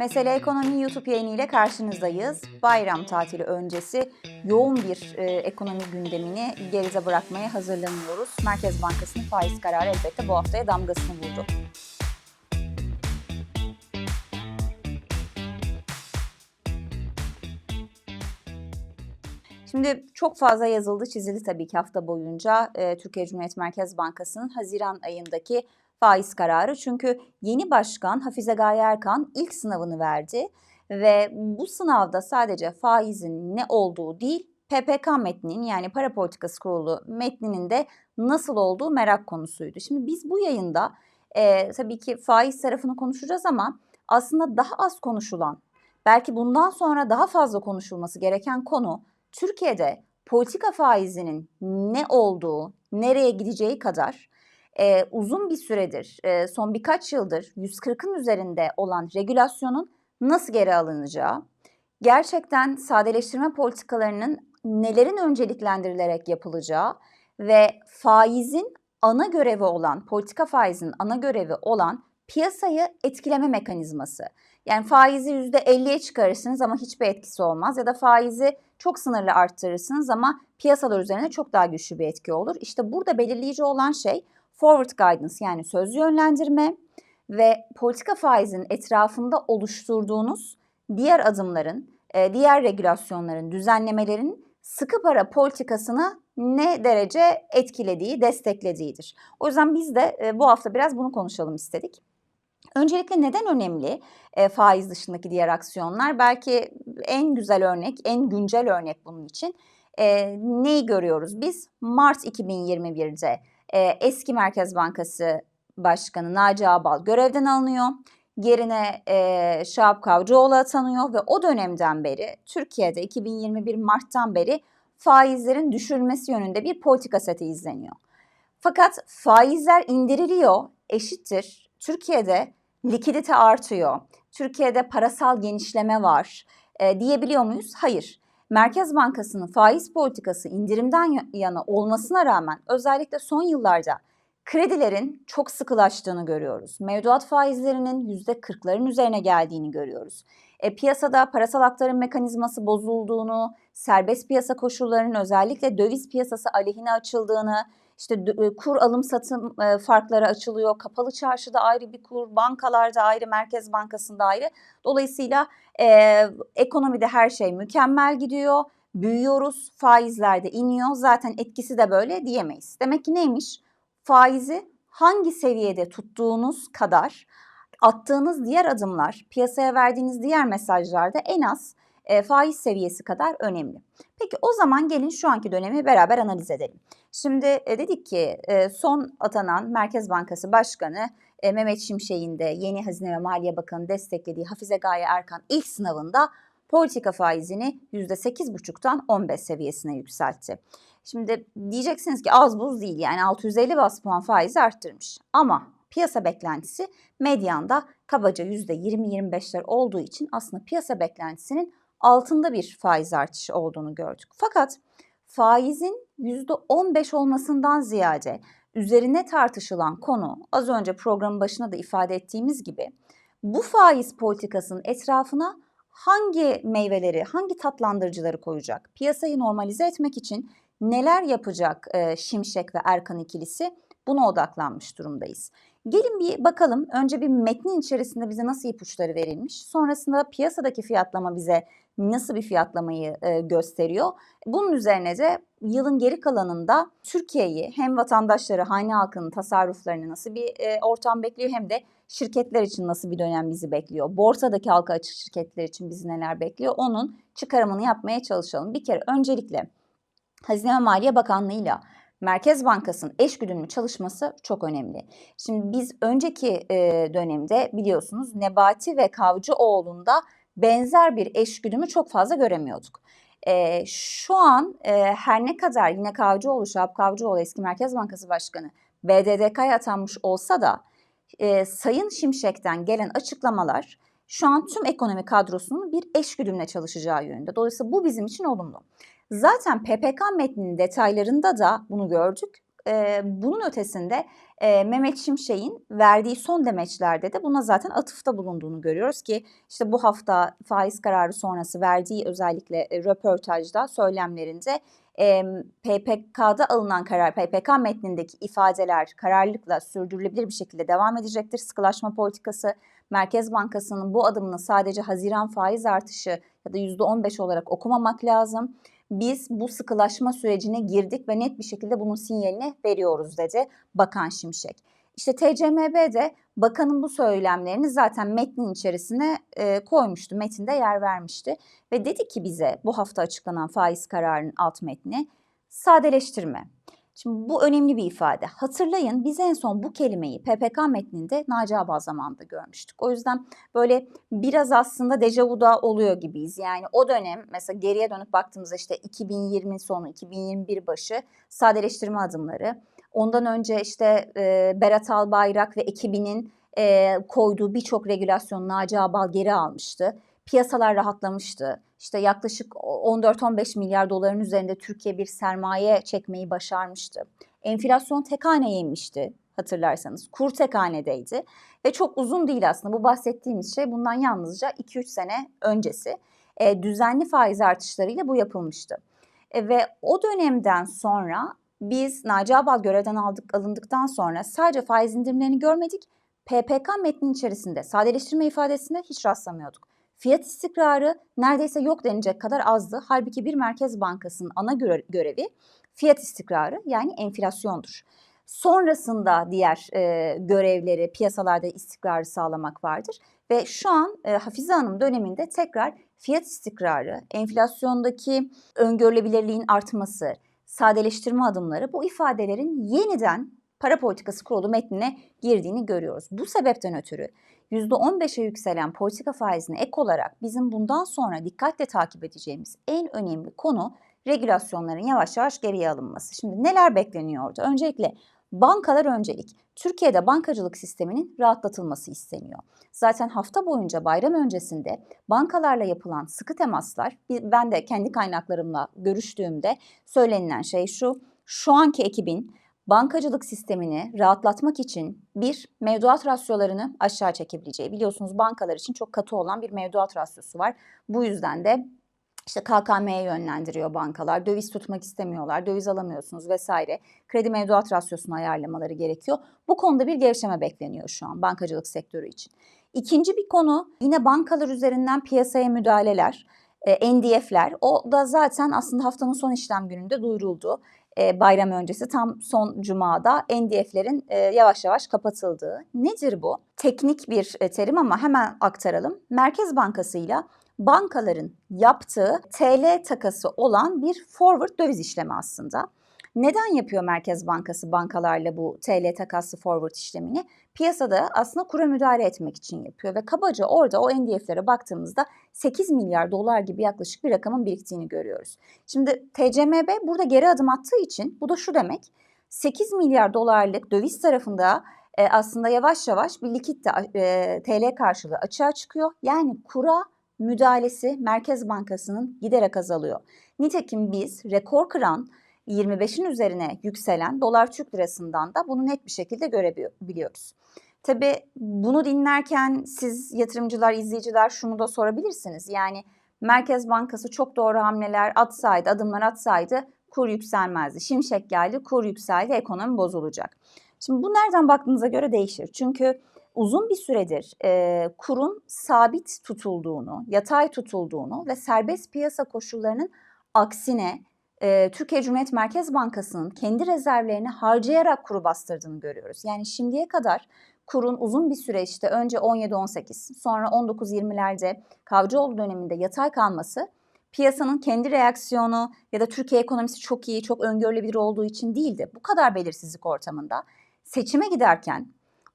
Mesele Ekonomi YouTube yayını ile karşınızdayız. Bayram tatili öncesi yoğun bir e, ekonomi gündemini geride bırakmaya hazırlanıyoruz. Merkez Bankası'nın faiz kararı elbette bu haftaya damgasını vurdu. Şimdi çok fazla yazıldı, çizildi tabii ki hafta boyunca e, Türkiye Cumhuriyet Merkez Bankası'nın Haziran ayındaki faiz kararı. Çünkü yeni başkan Hafize Gaye Erkan ilk sınavını verdi ve bu sınavda sadece faizin ne olduğu değil, PPK metninin yani para politikası kurulu metninin de nasıl olduğu merak konusuydu. Şimdi biz bu yayında e, tabii ki faiz tarafını konuşacağız ama aslında daha az konuşulan, belki bundan sonra daha fazla konuşulması gereken konu Türkiye'de politika faizinin ne olduğu, nereye gideceği kadar e, uzun bir süredir, e, son birkaç yıldır 140'ın üzerinde olan regülasyonun nasıl geri alınacağı, gerçekten sadeleştirme politikalarının nelerin önceliklendirilerek yapılacağı ve faizin ana görevi olan, politika faizinin ana görevi olan piyasayı etkileme mekanizması. Yani faizi %50'ye çıkarırsınız ama hiçbir etkisi olmaz ya da faizi çok sınırlı arttırırsınız ama piyasalar üzerine çok daha güçlü bir etki olur. İşte burada belirleyici olan şey forward guidance yani söz yönlendirme ve politika faizinin etrafında oluşturduğunuz diğer adımların, e, diğer regülasyonların, düzenlemelerin sıkı para politikasını ne derece etkilediği, desteklediğidir. O yüzden biz de e, bu hafta biraz bunu konuşalım istedik. Öncelikle neden önemli e, faiz dışındaki diğer aksiyonlar? Belki en güzel örnek, en güncel örnek bunun için. E, neyi görüyoruz biz? Mart 2021'de e, eski Merkez Bankası Başkanı Naci Ağbal görevden alınıyor. Yerine e, Şahap Kavcıoğlu atanıyor ve o dönemden beri Türkiye'de 2021 Mart'tan beri faizlerin düşürülmesi yönünde bir politika seti izleniyor. Fakat faizler indiriliyor eşittir. Türkiye'de likidite artıyor. Türkiye'de parasal genişleme var e, diyebiliyor muyuz? Hayır. Merkez Bankası'nın faiz politikası indirimden yana olmasına rağmen özellikle son yıllarda kredilerin çok sıkılaştığını görüyoruz. Mevduat faizlerinin %40'ların üzerine geldiğini görüyoruz. E, piyasada parasal aktarım mekanizması bozulduğunu, serbest piyasa koşullarının özellikle döviz piyasası aleyhine açıldığını, işte kur alım satım e, farkları açılıyor. Kapalı çarşıda ayrı bir kur, bankalarda ayrı, Merkez Bankası'nda ayrı. Dolayısıyla e, ekonomide her şey mükemmel gidiyor. Büyüyoruz, faizler de iniyor. Zaten etkisi de böyle diyemeyiz. Demek ki neymiş? Faizi hangi seviyede tuttuğunuz kadar attığınız diğer adımlar, piyasaya verdiğiniz diğer mesajlarda en az e, faiz seviyesi kadar önemli. Peki o zaman gelin şu anki dönemi beraber analiz edelim. Şimdi e, dedik ki e, son atanan Merkez Bankası Başkanı e, Mehmet Şimşek'in de yeni Hazine ve Maliye Bakanı desteklediği Hafize Gaye Erkan ilk sınavında politika faizini %8,5'tan 15 seviyesine yükseltti. Şimdi diyeceksiniz ki az buz değil yani 650 bas puan faizi arttırmış. Ama piyasa beklentisi medyanda kabaca %20-25'ler olduğu için aslında piyasa beklentisinin altında bir faiz artışı olduğunu gördük. Fakat faizin %15 olmasından ziyade üzerine tartışılan konu az önce programın başına da ifade ettiğimiz gibi bu faiz politikasının etrafına hangi meyveleri, hangi tatlandırıcıları koyacak? Piyasayı normalize etmek için neler yapacak Şimşek ve Erkan ikilisi? Buna odaklanmış durumdayız. Gelin bir bakalım. Önce bir metnin içerisinde bize nasıl ipuçları verilmiş. Sonrasında piyasadaki fiyatlama bize nasıl bir fiyatlamayı e, gösteriyor. Bunun üzerine de yılın geri kalanında Türkiye'yi hem vatandaşları, hane halkının tasarruflarını nasıl bir e, ortam bekliyor hem de şirketler için nasıl bir dönem bizi bekliyor. Borsadaki halka açık şirketler için bizi neler bekliyor onun çıkarımını yapmaya çalışalım. Bir kere öncelikle Hazine ve Maliye Bakanlığı'yla Merkez Bankası'nın eş güdümlü çalışması çok önemli. Şimdi biz önceki e, dönemde biliyorsunuz Nebati ve Kavcıoğlu'nda benzer bir eş güdümü çok fazla göremiyorduk. E, şu an e, her ne kadar yine Kavcıoğlu, Şahap Kavcıoğlu eski Merkez Bankası Başkanı BDDK'ya atanmış olsa da e, Sayın Şimşek'ten gelen açıklamalar şu an tüm ekonomi kadrosunun bir eş güdümle çalışacağı yönünde. Dolayısıyla bu bizim için olumlu. Zaten PPK metninin detaylarında da bunu gördük. Ee, bunun ötesinde e, Mehmet Şimşek'in verdiği son demeçlerde de buna zaten atıfta bulunduğunu görüyoruz ki işte bu hafta faiz kararı sonrası verdiği özellikle e, röportajda söylemlerinde e, PPK'da alınan karar, PPK metnindeki ifadeler kararlılıkla sürdürülebilir bir şekilde devam edecektir. Sıkılaşma politikası, Merkez Bankası'nın bu adımını sadece Haziran faiz artışı ya da %15 olarak okumamak lazım biz bu sıkılaşma sürecine girdik ve net bir şekilde bunun sinyalini veriyoruz dedi Bakan Şimşek. İşte TCMB de bakanın bu söylemlerini zaten metnin içerisine e, koymuştu, metinde yer vermişti. Ve dedi ki bize bu hafta açıklanan faiz kararının alt metni sadeleştirme. Şimdi bu önemli bir ifade. Hatırlayın biz en son bu kelimeyi PPK metninde Naci Abal zamanında görmüştük. O yüzden böyle biraz aslında dejavuda oluyor gibiyiz. Yani o dönem mesela geriye dönüp baktığımızda işte 2020 sonu, 2021 başı sadeleştirme adımları. Ondan önce işte e, Berat Albayrak ve ekibinin e, koyduğu birçok regülasyon Naci Abal geri almıştı. Piyasalar rahatlamıştı. İşte yaklaşık 14-15 milyar doların üzerinde Türkiye bir sermaye çekmeyi başarmıştı. Enflasyon tek haneye inmişti hatırlarsanız. Kur tek hanedeydi ve çok uzun değil aslında bu bahsettiğimiz şey bundan yalnızca 2-3 sene öncesi. E, düzenli faiz artışlarıyla bu yapılmıştı. E, ve o dönemden sonra biz Naci Abal görevden aldık, alındıktan sonra sadece faiz indirimlerini görmedik. PPK metnin içerisinde sadeleştirme ifadesine hiç rastlamıyorduk. Fiyat istikrarı neredeyse yok denecek kadar azdı. Halbuki bir merkez bankasının ana görevi fiyat istikrarı yani enflasyondur. Sonrasında diğer e, görevleri piyasalarda istikrarı sağlamak vardır. Ve şu an e, Hafize Hanım döneminde tekrar fiyat istikrarı, enflasyondaki öngörülebilirliğin artması, sadeleştirme adımları bu ifadelerin yeniden para politikası kurulu metnine girdiğini görüyoruz. Bu sebepten ötürü %15'e yükselen politika faizine ek olarak bizim bundan sonra dikkatle takip edeceğimiz en önemli konu regülasyonların yavaş yavaş geriye alınması. Şimdi neler bekleniyordu? Öncelikle bankalar öncelik. Türkiye'de bankacılık sisteminin rahatlatılması isteniyor. Zaten hafta boyunca bayram öncesinde bankalarla yapılan sıkı temaslar, ben de kendi kaynaklarımla görüştüğümde söylenilen şey şu, şu anki ekibin bankacılık sistemini rahatlatmak için bir mevduat rasyolarını aşağı çekebileceği. Biliyorsunuz bankalar için çok katı olan bir mevduat rasyosu var. Bu yüzden de işte KKM'ye yönlendiriyor bankalar. Döviz tutmak istemiyorlar, döviz alamıyorsunuz vesaire. Kredi mevduat rasyosunu ayarlamaları gerekiyor. Bu konuda bir gevşeme bekleniyor şu an bankacılık sektörü için. İkinci bir konu yine bankalar üzerinden piyasaya müdahaleler. E, NDF'ler o da zaten aslında haftanın son işlem gününde duyuruldu e, bayram öncesi tam son cumada NDF'lerin e, yavaş yavaş kapatıldığı. Nedir bu? Teknik bir e, terim ama hemen aktaralım. Merkez Bankası ile bankaların yaptığı TL takası olan bir forward döviz işlemi aslında. Neden yapıyor Merkez Bankası bankalarla bu TL takaslı forward işlemini? Piyasada aslında kura müdahale etmek için yapıyor ve kabaca orada o NDF'lere baktığımızda 8 milyar dolar gibi yaklaşık bir rakamın biriktiğini görüyoruz. Şimdi TCMB burada geri adım attığı için bu da şu demek 8 milyar dolarlık döviz tarafında e, aslında yavaş yavaş bir likit de e, TL karşılığı açığa çıkıyor. Yani kura müdahalesi Merkez Bankası'nın giderek azalıyor. Nitekim biz rekor kıran 25'in üzerine yükselen dolar Türk lirasından da bunu net bir şekilde görebiliyoruz. Tabii bunu dinlerken siz yatırımcılar, izleyiciler şunu da sorabilirsiniz. Yani Merkez Bankası çok doğru hamleler atsaydı, adımlar atsaydı kur yükselmezdi. Şimşek geldi, kur yükseldi, ekonomi bozulacak. Şimdi bu nereden baktığınıza göre değişir. Çünkü uzun bir süredir e, kurun sabit tutulduğunu, yatay tutulduğunu ve serbest piyasa koşullarının aksine e, Türkiye Cumhuriyet Merkez Bankası'nın kendi rezervlerini harcayarak kuru bastırdığını görüyoruz. Yani şimdiye kadar kurun uzun bir süreçte önce 17-18 sonra 19-20'lerde Kavcıoğlu döneminde yatay kalması piyasanın kendi reaksiyonu ya da Türkiye ekonomisi çok iyi, çok öngörülebilir olduğu için değildi. Bu kadar belirsizlik ortamında seçime giderken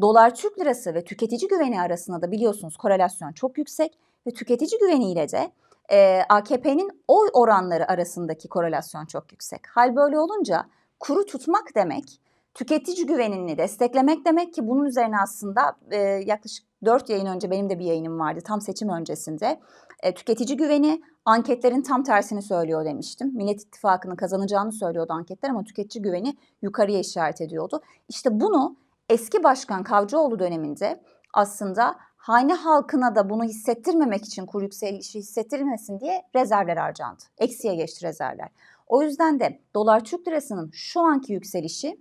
dolar Türk lirası ve tüketici güveni arasında da biliyorsunuz korelasyon çok yüksek ve tüketici güveniyle de e, AKP'nin oy oranları arasındaki korelasyon çok yüksek. Hal böyle olunca kuru tutmak demek tüketici güvenini desteklemek demek ki bunun üzerine aslında e, yaklaşık 4 yayın önce benim de bir yayınım vardı tam seçim öncesinde. E, tüketici güveni anketlerin tam tersini söylüyor demiştim. Millet İttifakı'nın kazanacağını söylüyordu anketler ama tüketici güveni yukarıya işaret ediyordu. İşte bunu eski başkan Kavcıoğlu döneminde aslında hane halkına da bunu hissettirmemek için kur yükselişi hissettirmesin diye rezervler harcandı. Eksiye geçti rezervler. O yüzden de dolar Türk lirasının şu anki yükselişi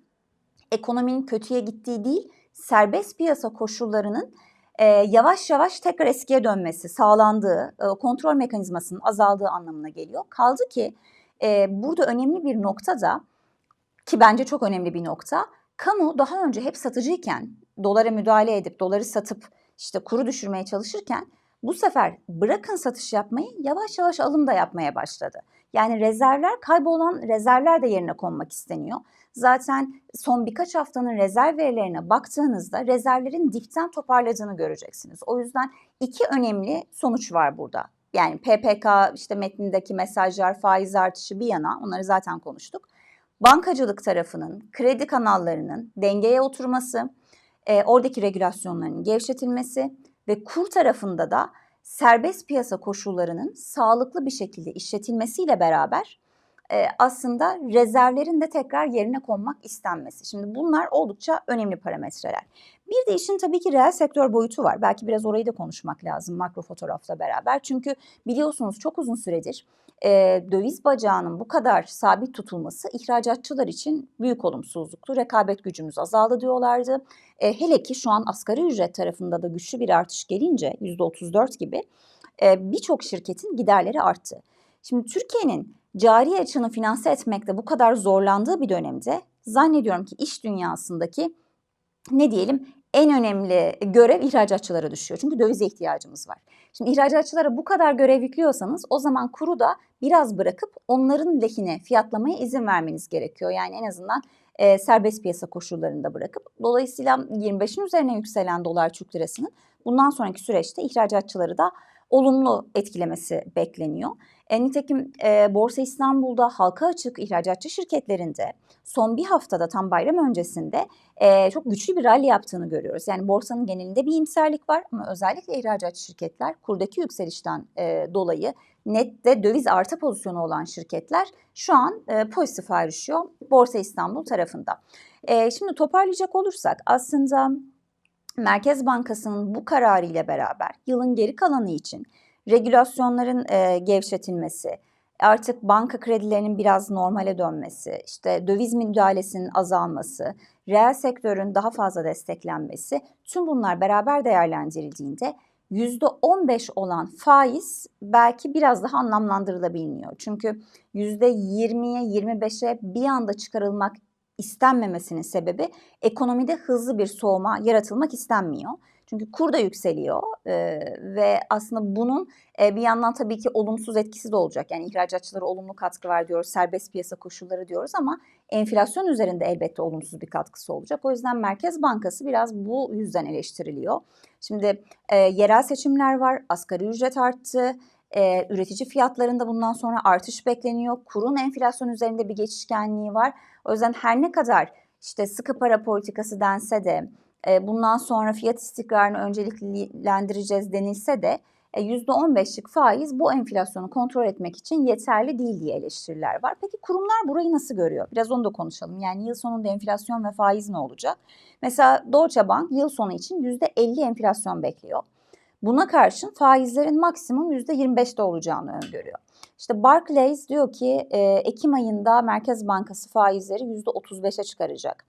ekonominin kötüye gittiği değil, serbest piyasa koşullarının e, yavaş yavaş tekrar eskiye dönmesi, sağlandığı, e, kontrol mekanizmasının azaldığı anlamına geliyor. Kaldı ki e, burada önemli bir nokta da ki bence çok önemli bir nokta. Kamu daha önce hep satıcıyken, dolara müdahale edip doları satıp işte kuru düşürmeye çalışırken bu sefer bırakın satış yapmayı yavaş yavaş alım da yapmaya başladı. Yani rezervler kaybolan rezervler de yerine konmak isteniyor. Zaten son birkaç haftanın rezerv verilerine baktığınızda rezervlerin dipten toparladığını göreceksiniz. O yüzden iki önemli sonuç var burada. Yani PPK işte metnindeki mesajlar, faiz artışı bir yana onları zaten konuştuk. Bankacılık tarafının, kredi kanallarının dengeye oturması, e, oradaki regülasyonların gevşetilmesi ve kur tarafında da serbest piyasa koşullarının sağlıklı bir şekilde işletilmesiyle beraber e, aslında rezervlerin de tekrar yerine konmak istenmesi. Şimdi bunlar oldukça önemli parametreler. Bir de işin tabii ki reel sektör boyutu var. Belki biraz orayı da konuşmak lazım makro fotoğrafla beraber. Çünkü biliyorsunuz çok uzun süredir e, döviz bacağının bu kadar sabit tutulması ihracatçılar için büyük olumsuzluktu. Rekabet gücümüz azaldı diyorlardı. E, hele ki şu an asgari ücret tarafında da güçlü bir artış gelince %34 gibi e, birçok şirketin giderleri arttı. Şimdi Türkiye'nin cari açığını finanse etmekte bu kadar zorlandığı bir dönemde zannediyorum ki iş dünyasındaki ne diyelim en önemli görev ihracatçılara düşüyor. Çünkü dövize ihtiyacımız var. Şimdi ihracatçılara bu kadar görev yüklüyorsanız o zaman kuru da biraz bırakıp onların lehine fiyatlamaya izin vermeniz gerekiyor. Yani en azından e, serbest piyasa koşullarında bırakıp. Dolayısıyla 25'in üzerine yükselen dolar Türk lirasının bundan sonraki süreçte ihracatçıları da olumlu etkilemesi bekleniyor. E, nitekim e, Borsa İstanbul'da halka açık ihracatçı şirketlerinde son bir haftada tam bayram öncesinde e, çok güçlü bir rally yaptığını görüyoruz. Yani borsanın genelinde bir iyimserlik var ama özellikle ihracatçı şirketler kurdaki yükselişten e, dolayı nette döviz artı pozisyonu olan şirketler şu an e, pozitif ayrışıyor Borsa İstanbul tarafında. E, şimdi toparlayacak olursak aslında Merkez Bankası'nın bu kararı ile beraber yılın geri kalanı için regülasyonların e, gevşetilmesi, artık banka kredilerinin biraz normale dönmesi, işte döviz müdahalesinin azalması, reel sektörün daha fazla desteklenmesi tüm bunlar beraber değerlendirildiğinde %15 olan faiz belki biraz daha anlamlandırılabiliyor. Çünkü %20'ye 25'e bir anda çıkarılmak istenmemesinin sebebi ekonomide hızlı bir soğuma yaratılmak istenmiyor. Çünkü kur da yükseliyor e, ve aslında bunun e, bir yandan tabii ki olumsuz etkisi de olacak. Yani ihracatçılara olumlu katkı var diyoruz, serbest piyasa koşulları diyoruz ama enflasyon üzerinde elbette olumsuz bir katkısı olacak. O yüzden Merkez Bankası biraz bu yüzden eleştiriliyor. Şimdi e, yerel seçimler var, asgari ücret arttı, e, üretici fiyatlarında bundan sonra artış bekleniyor. Kurun enflasyon üzerinde bir geçişkenliği var. O yüzden her ne kadar işte sıkı para politikası dense de e, bundan sonra fiyat istikrarını önceliklendireceğiz denilse de e, %15'lik faiz bu enflasyonu kontrol etmek için yeterli değil diye eleştiriler var. Peki kurumlar burayı nasıl görüyor? Biraz onu da konuşalım. Yani yıl sonunda enflasyon ve faiz ne olacak? Mesela Deutsche Bank yıl sonu için %50 enflasyon bekliyor. Buna karşın faizlerin maksimum %25'te olacağını öngörüyor. İşte Barclays diyor ki e, Ekim ayında Merkez Bankası faizleri %35'e çıkaracak.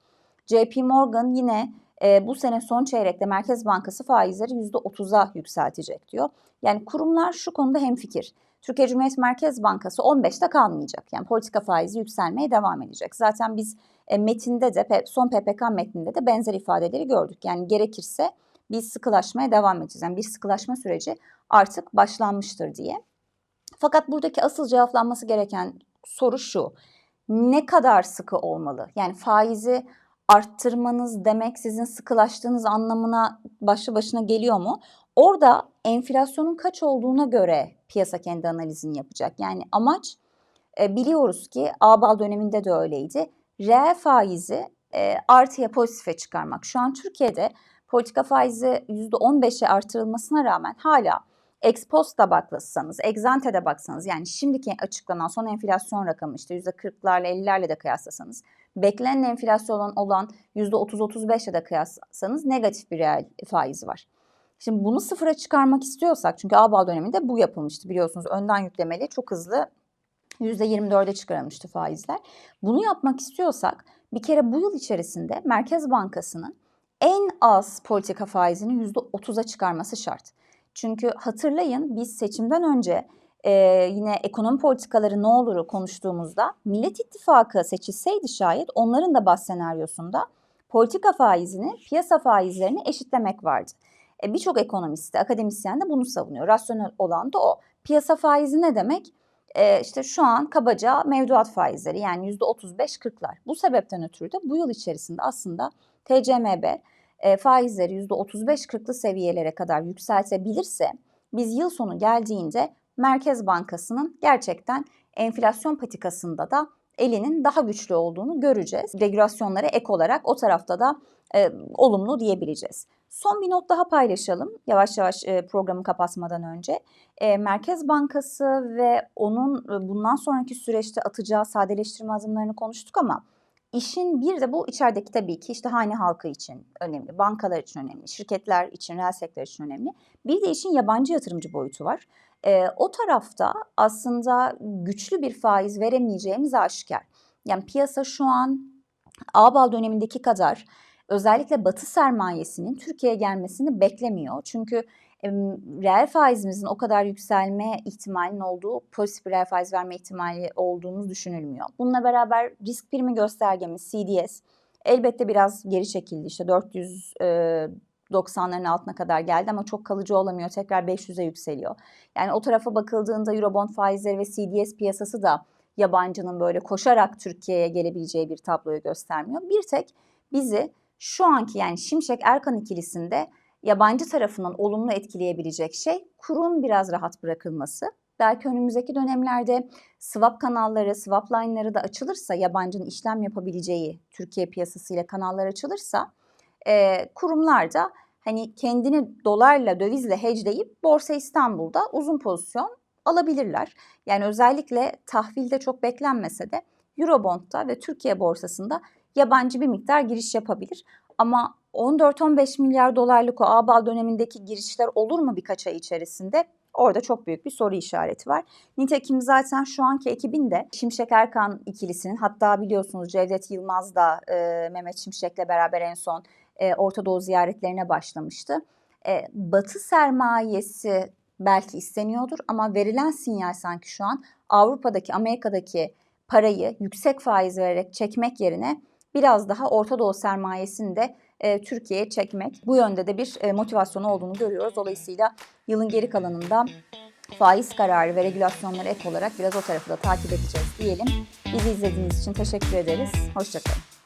JP Morgan yine e, bu sene son çeyrekte Merkez Bankası faizleri %30'a yükseltecek diyor. Yani kurumlar şu konuda hemfikir. Türkiye Cumhuriyet Merkez Bankası 15'te kalmayacak. Yani politika faizi yükselmeye devam edecek. Zaten biz e, metinde de son PPK metninde de benzer ifadeleri gördük. Yani gerekirse biz sıkılaşmaya devam edeceğiz. Yani bir sıkılaşma süreci artık başlanmıştır diye. Fakat buradaki asıl cevaplanması gereken soru şu. Ne kadar sıkı olmalı? Yani faizi arttırmanız demek sizin sıkılaştığınız anlamına başlı başına geliyor mu? Orada enflasyonun kaç olduğuna göre piyasa kendi analizini yapacak. Yani amaç e, biliyoruz ki ABAL döneminde de öyleydi. Reel faizi e, artıya pozitife çıkarmak. Şu an Türkiye'de politika faizi %15'e artırılmasına rağmen hala ex post da baksanız, egzante de baksanız yani şimdiki açıklanan son enflasyon rakamı işte %40'larla 50'lerle de kıyaslasanız, beklenen enflasyon olan %30-35'le de kıyaslasanız negatif bir reel faiz var. Şimdi bunu sıfıra çıkarmak istiyorsak çünkü ABA döneminde bu yapılmıştı biliyorsunuz önden yüklemeli çok hızlı %24'e çıkarılmıştı faizler. Bunu yapmak istiyorsak bir kere bu yıl içerisinde Merkez Bankası'nın en az politika faizini %30'a çıkarması şart. Çünkü hatırlayın biz seçimden önce e, yine ekonomi politikaları ne oluru konuştuğumuzda Millet İttifakı seçilseydi şayet onların da baz senaryosunda politika faizini piyasa faizlerini eşitlemek vardı. E, Birçok ekonomist de akademisyen de bunu savunuyor. Rasyonel olan da o. Piyasa faizi ne demek? E, işte şu an kabaca mevduat faizleri yani %35-40'lar. Bu sebepten ötürü de bu yıl içerisinde aslında TCMB e, faizleri %35-40'lı seviyelere kadar yükseltebilirse biz yıl sonu geldiğinde Merkez Bankası'nın gerçekten enflasyon patikasında da elinin daha güçlü olduğunu göreceğiz. Regülasyonlara ek olarak o tarafta da e, olumlu diyebileceğiz. Son bir not daha paylaşalım yavaş yavaş e, programı kapatmadan önce. E, Merkez Bankası ve onun e, bundan sonraki süreçte atacağı sadeleştirme adımlarını konuştuk ama işin bir de bu içerideki tabii ki işte hane halkı için önemli, bankalar için önemli, şirketler için, reel sektör için önemli. Bir de işin yabancı yatırımcı boyutu var. E, o tarafta aslında güçlü bir faiz veremeyeceğimiz aşikar. Yani piyasa şu an ABAL dönemindeki kadar özellikle batı sermayesinin Türkiye'ye gelmesini beklemiyor. Çünkü reel faizimizin o kadar yükselme ihtimalinin olduğu, pozitif reel faiz verme ihtimali olduğunu düşünülmüyor. Bununla beraber risk primi göstergemiz CDS elbette biraz geri çekildi. İşte 400 90'ların altına kadar geldi ama çok kalıcı olamıyor. Tekrar 500'e yükseliyor. Yani o tarafa bakıldığında Eurobond faizleri ve CDS piyasası da yabancının böyle koşarak Türkiye'ye gelebileceği bir tabloyu göstermiyor. Bir tek bizi şu anki yani Şimşek Erkan ikilisinde yabancı tarafından olumlu etkileyebilecek şey kurun biraz rahat bırakılması. Belki önümüzdeki dönemlerde swap kanalları, swap line'ları da açılırsa, yabancının işlem yapabileceği Türkiye piyasasıyla kanallar açılırsa, e, kurumlar da hani kendini dolarla, dövizle hedgeleyip Borsa İstanbul'da uzun pozisyon alabilirler. Yani özellikle tahvilde çok beklenmese de Eurobond'da ve Türkiye borsasında yabancı bir miktar giriş yapabilir. Ama 14-15 milyar dolarlık o ABA dönemindeki girişler olur mu birkaç ay içerisinde? Orada çok büyük bir soru işareti var. Nitekim zaten şu anki ekibin de Şimşek Erkan ikilisinin hatta biliyorsunuz Cevdet Yılmaz da e, Mehmet Şimşek'le beraber en son e, Orta Doğu ziyaretlerine başlamıştı. E, batı sermayesi belki isteniyordur ama verilen sinyal sanki şu an Avrupa'daki, Amerika'daki parayı yüksek faiz vererek çekmek yerine biraz daha Orta Doğu sermayesini de e, Türkiye'ye çekmek. Bu yönde de bir e, motivasyonu olduğunu görüyoruz. Dolayısıyla yılın geri kalanında faiz kararı ve regülasyonları ek olarak biraz o tarafı da takip edeceğiz diyelim. Bizi izlediğiniz için teşekkür ederiz. Hoşçakalın.